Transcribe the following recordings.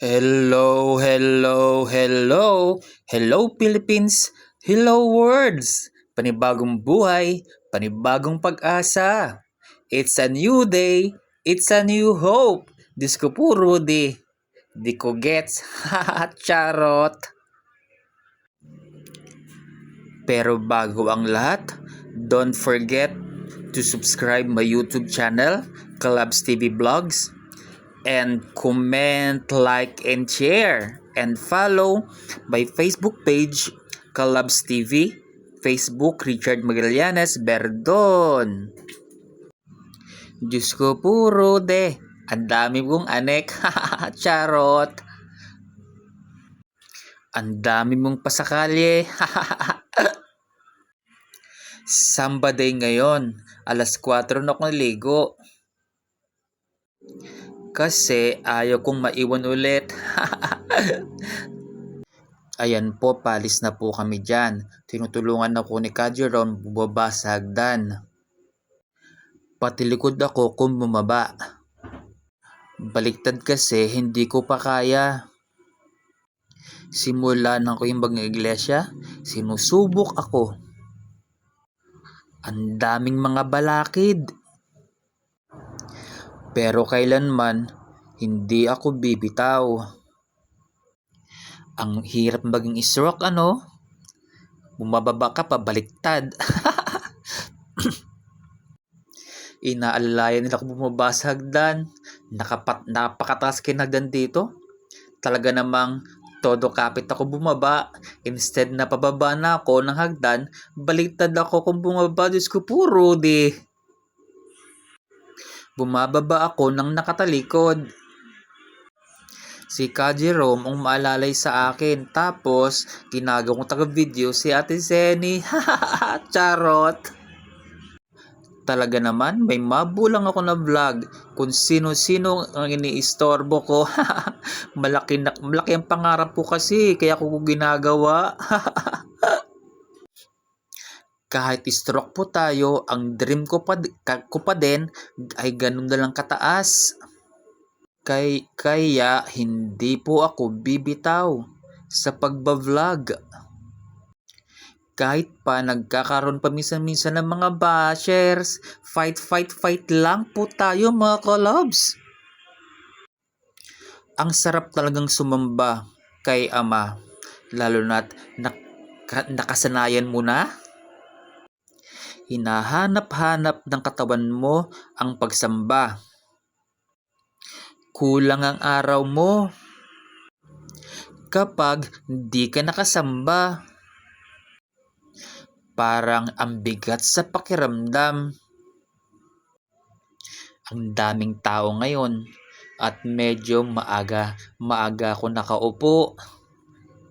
Hello, hello, hello. Hello Philippines. Hello words. Panibagong buhay, panibagong pag-asa. It's a new day. It's a new hope. Diyos ko po, Rudy. Di ko gets. Charot. Pero bago ang lahat, don't forget to subscribe my YouTube channel, Collabs TV Vlogs, and comment, like, and share. And follow my Facebook page, Collabs TV, Facebook, Richard Magallanes Berdon. Diyos ko puro de. Ang dami kong anek. Charot. Ang dami mong pasakalye. Samba day ngayon. Alas 4 na ako naligo. Kasi ayaw kong maiwan ulit. Ayan po, palis na po kami dyan. Tinutulungan ako ni Ka Jerome bubaba sa hagdan. Pati likod ako kung bumaba. Baliktad kasi hindi ko pa kaya. Simula nang ko yung iglesia, sinusubok ako. Ang daming mga balakid. Pero kailanman, hindi ako bibitaw. Ang hirap maging stroke ano? Bumababa ka pa baliktad. Inaalalayan nila kung bumaba sa hagdan. Nakapat, napakataas kinagdan dito. Talaga namang todo kapit ako bumaba. Instead na pababa na ako ng hagdan, baliktad ako kung bumaba. Diyos ko po, Rudy. Bumababa ako ng nakatalikod. Si Ka Jerome ang maalalay sa akin. Tapos, ginagawa kong taga-video si Ate Zenny. Charot! Talaga naman, may mabulang ako na vlog kung sino-sino ang iniistorbo ko. malaki, na, malaki ang pangarap ko kasi, kaya ko ginagawa. Kahit stroke po tayo, ang dream ko pa, ko pa din ay ganun na lang kataas. Kay, kaya hindi po ako bibitaw sa pagbablog. Kahit pa nagkakaroon pa minsan-minsan ng mga bashers, fight, fight, fight lang po tayo mga kolobs. Ang sarap talagang sumamba kay ama, lalo na't nak- nakasanayan mo na. Hinahanap-hanap ng katawan mo ang pagsamba. Kulang ang araw mo kapag hindi ka nakasamba. Parang ang bigat sa pakiramdam. Ang daming tao ngayon at medyo maaga, maaga ako nakaupo.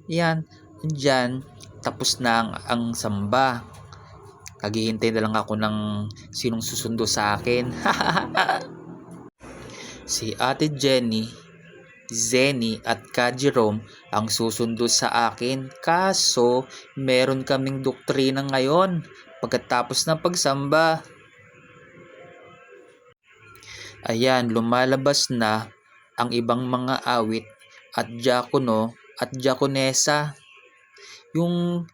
Yan, dyan, tapos na ang, ang samba. Naghihintay na lang ako ng sinong susundo sa akin. si Ate Jenny, Zenny at Ka Jerome ang susundo sa akin. Kaso, meron kaming doktrina ngayon pagkatapos ng pagsamba. Ayan, lumalabas na ang ibang mga awit at diakono at diakonesa. Yung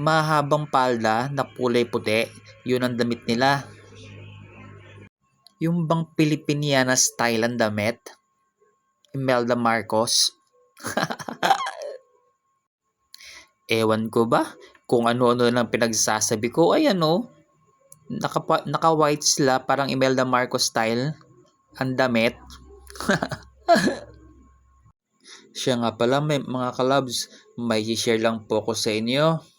mahabang palda na kulay puti, yun ang damit nila. Yung bang Pilipiniana style ang damit, Imelda Marcos. Ewan ko ba kung ano-ano lang pinagsasabi ko. Ay ano, naka, naka-white sila parang Imelda Marcos style ang damit. Siya nga pala may mga kalabs, may share lang po ko sa inyo.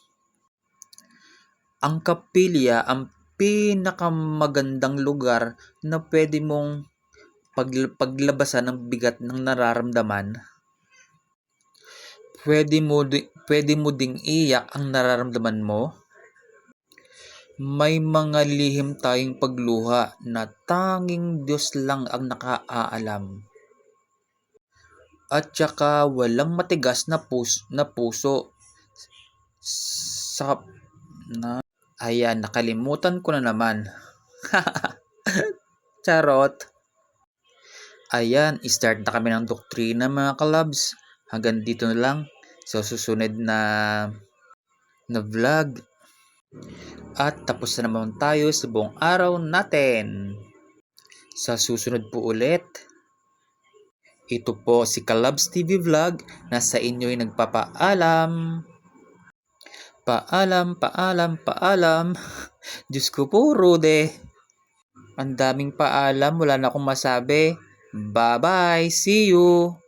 Ang kapilya ang pinakamagandang lugar na pwede mong pag, paglabasan ng bigat ng nararamdaman. Pwede mo, pwede mo ding iyak ang nararamdaman mo. May mga lihim tayong pagluha na tanging Diyos lang ang nakaalam. At saka walang matigas na, pus, na puso sa na Ayan, nakalimutan ko na naman. Charot. Ayan, start na kami ng doktrina mga kalabs. Hanggang dito na lang sa susunod na na vlog. At tapos na naman tayo sa buong araw natin. Sa susunod po ulit, ito po si Kalabs TV Vlog na sa inyo'y nagpapaalam. Paalam, paalam, paalam. Diyos ko po, Rude. Ang daming paalam, wala na akong masabi. Bye-bye, see you!